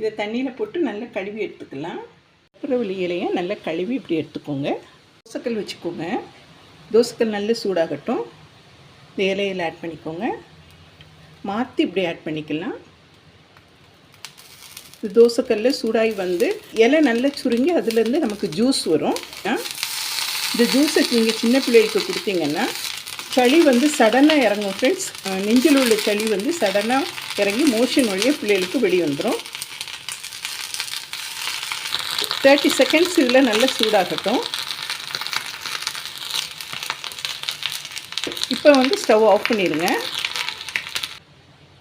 இதை தண்ணியில் போட்டு நல்லா கழுவி எடுத்துக்கலாம். கற்பூரவள்ளி இலையை நல்லா கழுவி இப்படி எடுத்துக்கோங்க. தோசைக்கல் வச்சுக்கோங்க. தோசைக்கல் நல்ல சூடாகட்டும். இந்த இலையில் ஆட் பண்ணிக்கோங்க. மாற்றி இப்படி ஆட் பண்ணிக்கலாம். இந்த தோசைக்கல்ல சூடாகி வந்து இலை நல்லா சுருங்கி அதுலேருந்து நமக்கு ஜூஸ் வரும். ஆ? இந்த ஜூஸை நீங்கள் சின்ன பிள்ளைகளுக்கு கொடுத்தீங்கன்னா சளி வந்து சடனாக இறங்கும் ஃப்ரெண்ட்ஸ் நெஞ்சில் உள்ள சளி வந்து சடனாக இறங்கி மோஷன் வழியாக பிள்ளைகளுக்கு வெளியே வந்துடும் தேர்ட்டி செகண்ட்ஸ் இதில் நல்லா சூடாகட்டும். இப்போ வந்து ஸ்டவ் ஆஃப் பண்ணிடுங்க.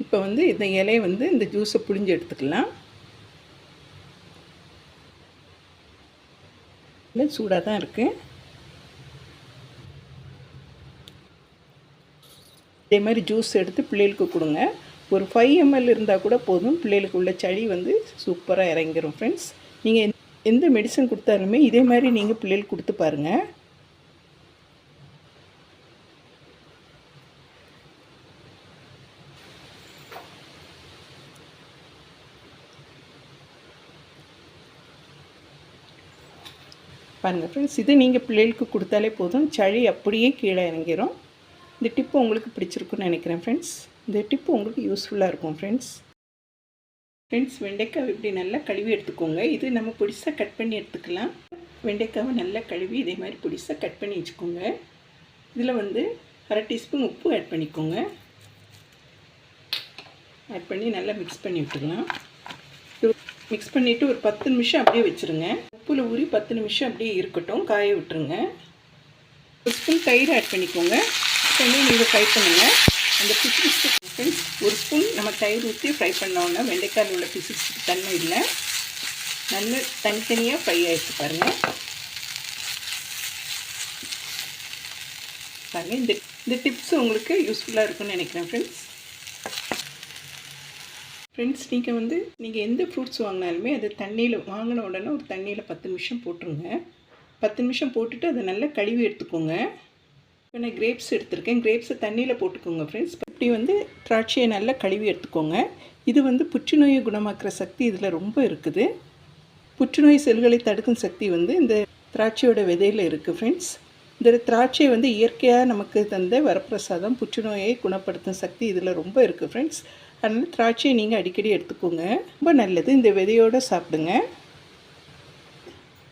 இப்போ வந்து இந்த இலையை வந்து இந்த ஜூஸை புழிஞ்சு எடுத்துக்கலாம். இல்லை சூடாக தான் இருக்குது இதே மாதிரி ஜூஸ் எடுத்து பிள்ளைகளுக்கு கொடுங்க. ஒரு ஃபைவ் எம்எல் இருந்தால் கூட போதும். பிள்ளைகளுக்கு உள்ள சளி வந்து சூப்பராக இறங்கிடும் ஃப்ரெண்ட்ஸ் நீங்கள் எந்த மெடிசன் கொடுத்தாலுமே இதே மாதிரி நீங்கள் பிள்ளைகளுக்கு கொடுத்து பாருங்கள் பாருங்கள் ஃப்ரெண்ட்ஸ் இது நீங்கள் பிள்ளைகளுக்கு கொடுத்தாலே போதும். சளி அப்படியே கீழே இறங்கிரும். இந்த டிப்பு உங்களுக்கு பிடிச்சிருக்குன்னு நினைக்கிறேன் ஃப்ரெண்ட்ஸ் இந்த டிப்பு உங்களுக்கு யூஸ்ஃபுல்லாக இருக்கும் ஃப்ரெண்ட்ஸ் ஃப்ரெண்ட்ஸ் வெண்டைக்காய் இப்படி நல்லா கழுவி எடுத்துக்கோங்க. இது நம்ம புடிசாக கட் பண்ணி எடுத்துக்கலாம். வெண்டைக்காவை நல்லா கழுவி இதே மாதிரி புடிசாக கட் பண்ணி வச்சுக்கோங்க. இதில் வந்து அரை டீஸ்பூன் உப்பு ஆட் பண்ணிக்கோங்க. ஆட் பண்ணி நல்லா மிக்ஸ் பண்ணி விட்டுக்கலாம். மிக்ஸ் பண்ணிவிட்டு ஒரு பத்து நிமிஷம் அப்படியே வச்சுருங்க. உப்பில் ஊறி பத்து நிமிஷம் அப்படியே இருக்கட்டும். காய விட்டுருங்க. ஒரு ஸ்பூன் தயிர் ஆட் பண்ணிக்கோங்க. பண்ணி நீங்கள் ஃப்ரை பண்ணுங்கள் அந்த பிசிக்ஸ் ஃப்ரெண்ட்ஸ் ஒரு ஸ்பூன் நம்ம தயிர் ஊற்றி ஃப்ரை பண்ணோன்னா வெண்டைக்காயில் உள்ள பிசிக்ஸுக்கு தன்மை இல்லை. நல்ல தனித்தனியாக ஃப்ரை ஆகிடுச்சு பாருங்கள் பாருங்கள் இந்த இந்த டிப்ஸ் உங்களுக்கு யூஸ்ஃபுல்லாக இருக்கும்னு நினைக்கிறேன் ஃப்ரெண்ட்ஸ் ஃப்ரெண்ட்ஸ் நீங்கள் வந்து நீங்கள் எந்த ஃப்ரூட்ஸ் வாங்கினாலுமே அது தண்ணியில் வாங்கின உடனே ஒரு தண்ணியில் பத்து நிமிஷம் போட்டுருங்க. பத்து நிமிஷம் போட்டுட்டு அதை நல்லா கழுவி எடுத்துக்கோங்க. இப்போ நான் கிரேப்ஸ் எடுத்திருக்கேன். கிரேப்ஸை தண்ணியில் போட்டுக்கோங்க ஃப்ரெண்ட்ஸ் இப்படி வந்து திராட்சையை நல்லா கழுவி எடுத்துக்கோங்க. இது வந்து புற்றுநோயை குணமாக்குற சக்தி இதில் ரொம்ப இருக்குது. புற்றுநோய் செல்களை தடுக்கும் சக்தி வந்து இந்த திராட்சையோட விதையில் இருக்குது ஃப்ரெண்ட்ஸ் இந்த திராட்சை வந்து இயற்கையாக நமக்கு தந்த வரப்பிரசாதம் புற்றுநோயை குணப்படுத்தும் சக்தி இதில் ரொம்ப இருக்குது ஃப்ரெண்ட்ஸ் அதனால் திராட்சையை நீங்கள் அடிக்கடி எடுத்துக்கோங்க. ரொம்ப நல்லது. இந்த விதையோடு சாப்பிடுங்க.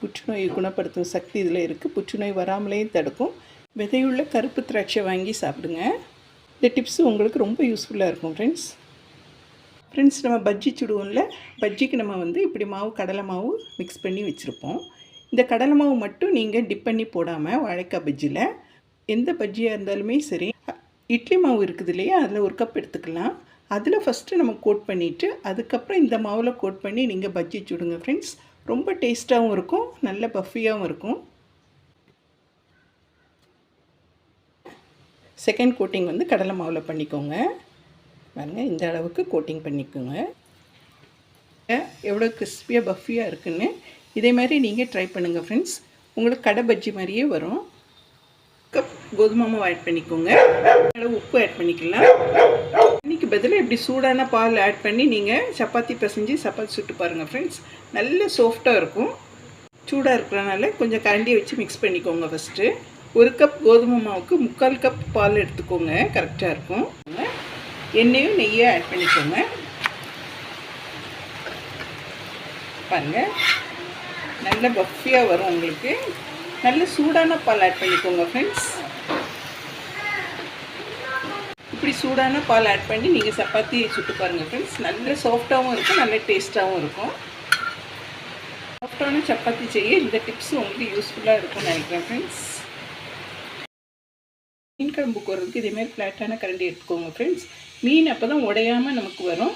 புற்றுநோயை குணப்படுத்தும் சக்தி இதில் இருக்குது புற்றுநோய் வராமலேயும் தடுக்கும். விதையுள்ள கருப்பு திராட்சை வாங்கி சாப்பிடுங்க. இந்த டிப்ஸ் உங்களுக்கு ரொம்ப யூஸ்ஃபுல்லாக இருக்கும் ஃப்ரெண்ட்ஸ் ஃப்ரெண்ட்ஸ் நம்ம பஜ்ஜி சுடுவோம்ல பஜ்ஜிக்கு நம்ம வந்து இப்படி மாவு கடலை மாவு மிக்ஸ் பண்ணி வச்சுருப்போம். இந்த கடலை மாவு மட்டும் நீங்கள் டிப் பண்ணி போடாமல் வாழைக்காய் பஜ்ஜியில் எந்த பஜ்ஜியாக இருந்தாலுமே சரி இட்லி மாவு இருக்குது இல்லையா அதில் ஒரு கப் எடுத்துக்கலாம். அதில் ஃபஸ்ட்டு நம்ம கோட் பண்ணிவிட்டு அதுக்கப்புறம் இந்த மாவில் கோட் பண்ணி நீங்கள் பஜ்ஜி சுடுங்க ஃப்ரெண்ட்ஸ் ரொம்ப டேஸ்ட்டாகவும் இருக்கும் நல்ல பஃபியாகவும் இருக்கும். செகண்ட் கோட்டிங் வந்து கடலை மாவில் பண்ணிக்கோங்க. பாருங்கள் இந்த அளவுக்கு கோட்டிங் பண்ணிக்கோங்க. எவ்வளோ கிறிஸ்பியாக பஃபியாக இருக்குன்னு இதே மாதிரி நீங்கள் ட்ரை பண்ணுங்கள் ஃப்ரெண்ட்ஸ் உங்களுக்கு கடை பஜ்ஜி மாதிரியே வரும். கப் கோதுமை மாவு ஆட் பண்ணிக்கோங்க. அளவு உப்பு ஆட் பண்ணிக்கலாம். இன்னைக்கு பதிலாக இப்படி சூடான பால் ஆட் பண்ணி நீங்கள் சப்பாத்தி பிசைஞ்சு சப்பாத்தி சுட்டு பாருங்கள் ஃப்ரெண்ட்ஸ் நல்ல சாஃப்டாக இருக்கும். சூடாக இருக்கிறனால கொஞ்சம் கரண்டியை வச்சு மிக்ஸ் பண்ணிக்கோங்க ஃபஸ்ட்டு ஒரு கப் கோதுமை மாவுக்கு முக்கால் கப் பால் எடுத்துக்கோங்க. கரெக்டாக இருக்கும். எண்ணெயும் நெய்யும் ஆட் பண்ணிக்கோங்க. பாருங்கள் நல்ல பஃபியாக வரும் உங்களுக்கு. நல்ல சூடான பால் ஆட் பண்ணிக்கோங்க ஃப்ரெண்ட்ஸ் இப்படி சூடான பால் ஆட் பண்ணி நீங்கள் சப்பாத்தி சுட்டு பாருங்கள் ஃப்ரெண்ட்ஸ் நல்ல சாஃப்டாகவும் இருக்கும் நல்ல டேஸ்ட்டாகவும் இருக்கும். சாஃப்டான சப்பாத்தி செய்ய இந்த டிப்ஸ் உங்களுக்கு யூஸ்ஃபுல்லாக இருக்கும்னு நினைக்கிறேன் ஃப்ரெண்ட்ஸ் மீன் குழம்பு போடுறதுக்கு இதேமாதிரி ஃப்ளாட்டான கரண்டி எடுத்துக்கோங்க ஃப்ரெண்ட்ஸ் மீன் அப்போ தான் உடையாமல் நமக்கு வரும்.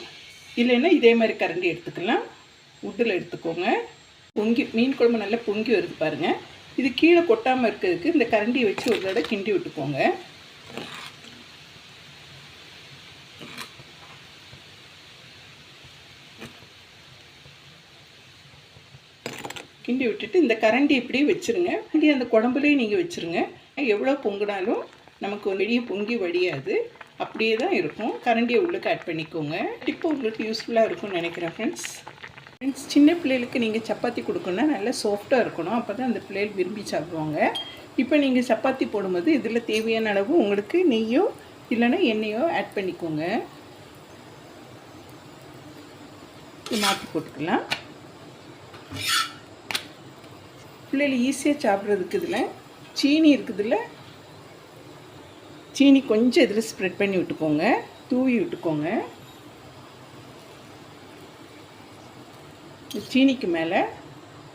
இல்லைன்னா இதே மாதிரி கரண்டி எடுத்துக்கலாம். உட்டில் எடுத்துக்கோங்க. பொங்கி மீன் குழம்பு நல்லா பொங்கி வருது பாருங்கள் இது கீழே கொட்டாமல் இருக்கிறதுக்கு இந்த கரண்டியை வச்சு ஒரு தடவை கிண்டி விட்டுக்கோங்க. கிண்டி விட்டுட்டு இந்த கரண்டி இப்படியே வச்சுருங்க. கரண்டி அந்த குழம்புலேயே நீங்கள் வச்சுருங்க. எவ்வளோ பொங்கினாலும் நமக்கு வெளியே பொங்கி வடியாது. அப்படியே தான் இருக்கும். கரண்டியை உள்ளுக்கு ஆட் பண்ணிக்கோங்க. டிப்பு உங்களுக்கு யூஸ்ஃபுல்லாக இருக்கும்னு நினைக்கிறேன் ஃப்ரெண்ட்ஸ் ஃப்ரெண்ட்ஸ் சின்ன பிள்ளைகளுக்கு நீங்கள் சப்பாத்தி கொடுக்கணும்னா நல்லா சாஃப்டாக இருக்கணும். அப்போ தான் அந்த பிள்ளைகள் விரும்பி சாப்பிடுவாங்க. இப்போ நீங்கள் சப்பாத்தி போடும்போது இதில் தேவையான அளவு உங்களுக்கு நெய்யோ இல்லைன்னா எண்ணெயோ ஆட் பண்ணிக்கோங்க. மாற்றி போட்டுக்கலாம். பிள்ளைகள் ஈஸியாக சாப்பிட்றதுக்கு இதில் சீனி இருக்குதுல்ல சீனி கொஞ்சம் இதில் ஸ்ப்ரெட் பண்ணி விட்டுக்கோங்க. தூவி விட்டுக்கோங்க. சீனிக்கு மேலே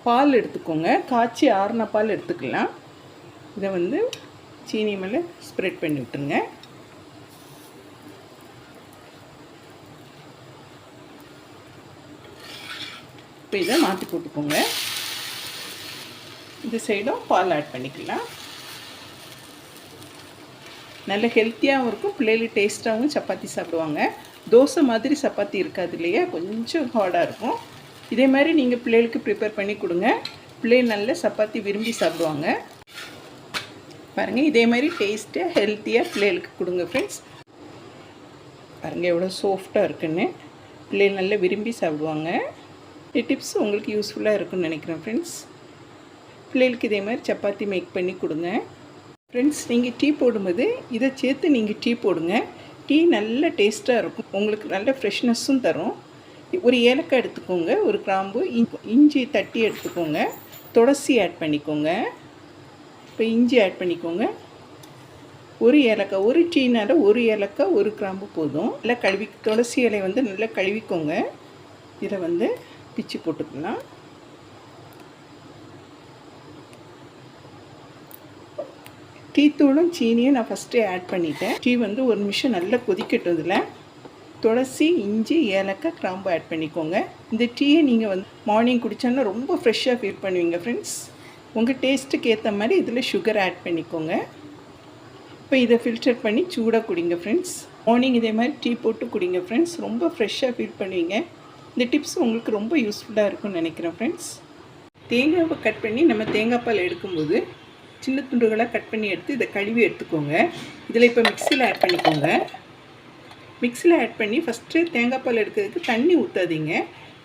பால் எடுத்துக்கோங்க. காய்ச்சி ஆறுன பால் எடுத்துக்கலாம். இதை வந்து சீனி மேலே ஸ்ப்ரெட் பண்ணி விட்டுருங்க. இப்போ இதை மாற்றி போட்டுக்கோங்க. இந்த சைடும் பால் ஆட் பண்ணிக்கலாம். நல்ல ஹெல்த்தியாகவும் இருக்கும். பிள்ளைகளுக்கு டேஸ்ட்டாகவும் சப்பாத்தி சாப்பிடுவாங்க. தோசை மாதிரி சப்பாத்தி இருக்காது இல்லையா? கொஞ்சம் ஹார்டாக இருக்கும். இதே மாதிரி நீங்கள் பிள்ளைகளுக்கு ப்ரிப்பேர் பண்ணி கொடுங்க. பிள்ளைகள் நல்ல சப்பாத்தி விரும்பி சாப்பிடுவாங்க. பாருங்கள் இதே மாதிரி டேஸ்ட்டாக ஹெல்த்தியாக பிள்ளைகளுக்கு கொடுங்க ஃப்ரெண்ட்ஸ் பாருங்கள் எவ்வளோ சாஃப்டாக இருக்குன்னு. பிள்ளைகள் நல்லா விரும்பி சாப்பிடுவாங்க. இந்த டிப்ஸ் உங்களுக்கு யூஸ்ஃபுல்லாக இருக்குன்னு நினைக்கிறேன் ஃப்ரெண்ட்ஸ் பிள்ளைகளுக்கு இதே மாதிரி சப்பாத்தி மேக் பண்ணி கொடுங்க. ஃப்ரெண்ட்ஸ் நீங்கள் டீ போடும்போது இதை சேர்த்து நீங்கள் டீ போடுங்க. டீ நல்ல டேஸ்ட்டாக இருக்கும். உங்களுக்கு நல்ல ஃப்ரெஷ்னஸும் தரும். ஒரு ஏலக்காய் எடுத்துக்கோங்க ஒரு கிராம்பு இஞ்சி தட்டி எடுத்துக்கோங்க. துளசி ஆட் பண்ணிக்கோங்க. இப்போ இஞ்சி ஆட் பண்ணிக்கோங்க. ஒரு ஏலக்காய் ஒரு டீனால் ஒரு ஏலக்காய் ஒரு கிராம்பு போதும். நல்லா கழுவி துளசி இலை வந்து நல்லா கழுவிக்கோங்க. இதை வந்து பிச்சு போட்டுக்கலாம். டீத்தூளும் சீனியும் நான் ஃபஸ்ட்டே ஆட் பண்ணிட்டேன். டீ வந்து ஒரு நிமிஷம் நல்லா கொதிக்கட்டும் இதில் துளசி இஞ்சி ஏலக்காய் கிராம்பு ஆட் பண்ணிக்கோங்க. இந்த டீயை நீங்கள் வந்து மார்னிங் குடித்தோன்னா ரொம்ப ஃப்ரெஷ்ஷாக ஃபீல் பண்ணுவீங்க ஃப்ரெண்ட்ஸ் உங்கள் டேஸ்ட்டுக்கு ஏற்ற மாதிரி இதில் சுகர் ஆட் பண்ணிக்கோங்க. இப்போ இதை ஃபில்டர் பண்ணி சூடாக குடிங்க ஃப்ரெண்ட்ஸ் மார்னிங் இதே மாதிரி டீ போட்டு குடிங்க ஃப்ரெண்ட்ஸ் ரொம்ப ஃப்ரெஷ்ஷாக ஃபீல் பண்ணுவீங்க. இந்த டிப்ஸ் உங்களுக்கு ரொம்ப யூஸ்ஃபுல்லாக இருக்கும்னு நினைக்கிறேன் ஃப்ரெண்ட்ஸ் தேங்காவை கட் பண்ணி நம்ம தேங்காய் பால் எடுக்கும்போது சின்ன துண்டுகளாக கட் பண்ணி எடுத்து இதை கழுவி எடுத்துக்கோங்க. இதில் இப்போ மிக்சியில் ஆட் பண்ணிக்கோங்க. மிக்சியில் ஆட் பண்ணி ஃபஸ்ட்டு தேங்காய் பால் எடுக்கிறதுக்கு தண்ணி ஊற்றாதீங்க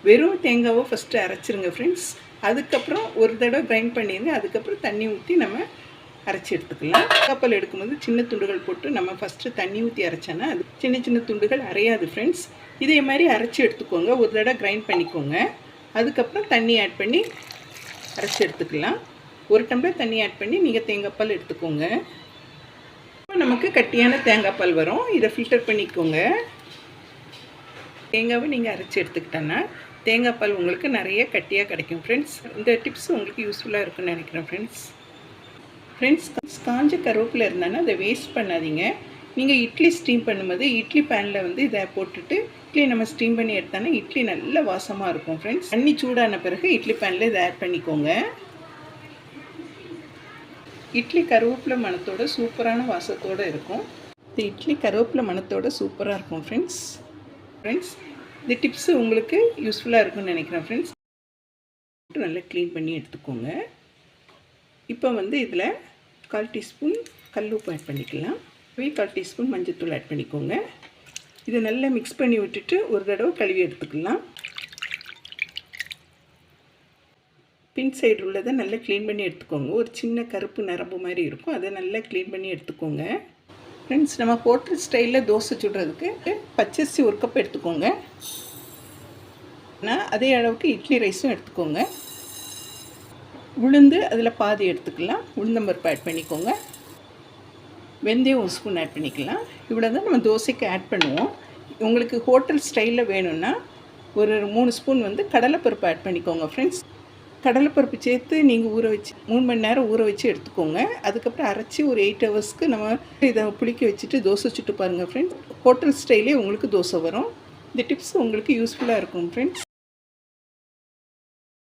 வெறும் தேங்காவை ஃபஸ்ட்டு அரைச்சிருங்க ஃப்ரெண்ட்ஸ் அதுக்கப்புறம் ஒரு தடவை கிரைண்ட் பண்ணிடுங்க அதுக்கப்புறம் தண்ணி ஊற்றி நம்ம அரைச்சி எடுத்துக்கலாம். தேங்காய்பால் எடுக்கும்போது சின்ன துண்டுகள் போட்டு நம்ம ஃபஸ்ட்டு தண்ணி ஊற்றி அரைச்சோன்னா அது சின்ன சின்ன துண்டுகள் அரையாது ஃப்ரெண்ட்ஸ் இதே மாதிரி அரைச்சி எடுத்துக்கோங்க. ஒரு தடவை கிரைண்ட் பண்ணிக்கோங்க. அதுக்கப்புறம் தண்ணி ஆட் பண்ணி அரைச்சி எடுத்துக்கலாம். ஒரு டம்ளர் தண்ணி ஆட் பண்ணி நீங்கள் தேங்காய் பால் எடுத்துக்கோங்க. இப்போ நமக்கு கட்டியான தேங்காய் பால் வரும். இதை ஃபில்டர் பண்ணிக்கோங்க. தேங்காவை நீங்கள் அரைச்சி எடுத்துக்கிட்டோன்னா தேங்காய் பால் உங்களுக்கு நிறைய கட்டியாக கிடைக்கும் ஃப்ரெண்ட்ஸ் இந்த டிப்ஸ் உங்களுக்கு யூஸ்ஃபுல்லாக இருக்குன்னு நினைக்கிறேன் ஃப்ரெண்ட்ஸ் ஃப்ரெண்ட்ஸ் காஞ்ச கருவேப்பில் இருந்தாங்கன்னா அதை வேஸ்ட் பண்ணாதீங்க. நீங்கள் இட்லி ஸ்டீம் பண்ணும்போது இட்லி பேனில் வந்து இதை போட்டுட்டு இட்லி நம்ம ஸ்டீம் பண்ணி எடுத்தோன்னா இட்லி நல்ல வாசமாக இருக்கும் ஃப்ரெண்ட்ஸ் தண்ணி சூடான பிறகு இட்லி பேனில் இதை ஆட் பண்ணிக்கோங்க. இட்லி கருவேப்பிலை மணத்தோட சூப்பரான வாசத்தோடு இருக்கும். இந்த இட்லி கருவேப்பிலை மணத்தோட சூப்பராக இருக்கும் ஃப்ரெண்ட்ஸ் ஃப்ரெண்ட்ஸ் இந்த டிப்ஸு உங்களுக்கு யூஸ்ஃபுல்லாக இருக்கும்னு நினைக்கிறேன் ஃப்ரெண்ட்ஸ் நல்லா க்ளீன் பண்ணி எடுத்துக்கோங்க. இப்போ வந்து இதில் கால் டீஸ்பூன் கல் உப்பு ஆட் பண்ணிக்கலாம். போய் கால் டீஸ்பூன் மஞ்சத்தூள் ஆட் பண்ணிக்கோங்க. இதை நல்லா மிக்ஸ் பண்ணி விட்டுட்டு ஒரு தடவை கழுவி எடுத்துக்கலாம். பின் சைடு உள்ளதை நல்லா க்ளீன் பண்ணி எடுத்துக்கோங்க. ஒரு சின்ன கருப்பு நரம்பு மாதிரி இருக்கும். அதை நல்லா க்ளீன் பண்ணி எடுத்துக்கோங்க. ஃப்ரெண்ட்ஸ் நம்ம ஹோட்டல் ஸ்டைலில் தோசை சுடுறதுக்கு பச்சரிசி ஒரு கப் எடுத்துக்கோங்க. நான் அதே அளவுக்கு இட்லி ரைஸும் எடுத்துக்கோங்க. உளுந்து அதில் பாதி எடுத்துக்கலாம். உளுந்தம்பருப்பு ஆட் பண்ணிக்கோங்க. வெந்தயம் ஒரு ஸ்பூன் ஆட் பண்ணிக்கலாம். இவ்வளோ தான் நம்ம தோசைக்கு ஆட் பண்ணுவோம். உங்களுக்கு ஹோட்டல் ஸ்டைலில் வேணும்னா ஒரு மூணு ஸ்பூன் வந்து கடலைப்பருப்பு ஆட் பண்ணிக்கோங்க ஃப்ரெண்ட்ஸ் கடலைப்பருப்பு சேர்த்து நீங்கள் ஊற வச்சு மூணு மணி நேரம் ஊற வச்சு எடுத்துக்கோங்க. அதுக்கப்புறம் அரைச்சி ஒரு எயிட் ஹவர்ஸ்க்கு நம்ம இதை புளிக்க வச்சுட்டு தோசை சுட்டு பாருங்கள் ஃப்ரெண்ட்ஸ் ஹோட்டல் ஸ்டைலே உங்களுக்கு தோசை வரும். இந்த டிப்ஸ் உங்களுக்கு யூஸ்ஃபுல்லாக இருக்கும் ஃப்ரெண்ட்ஸ்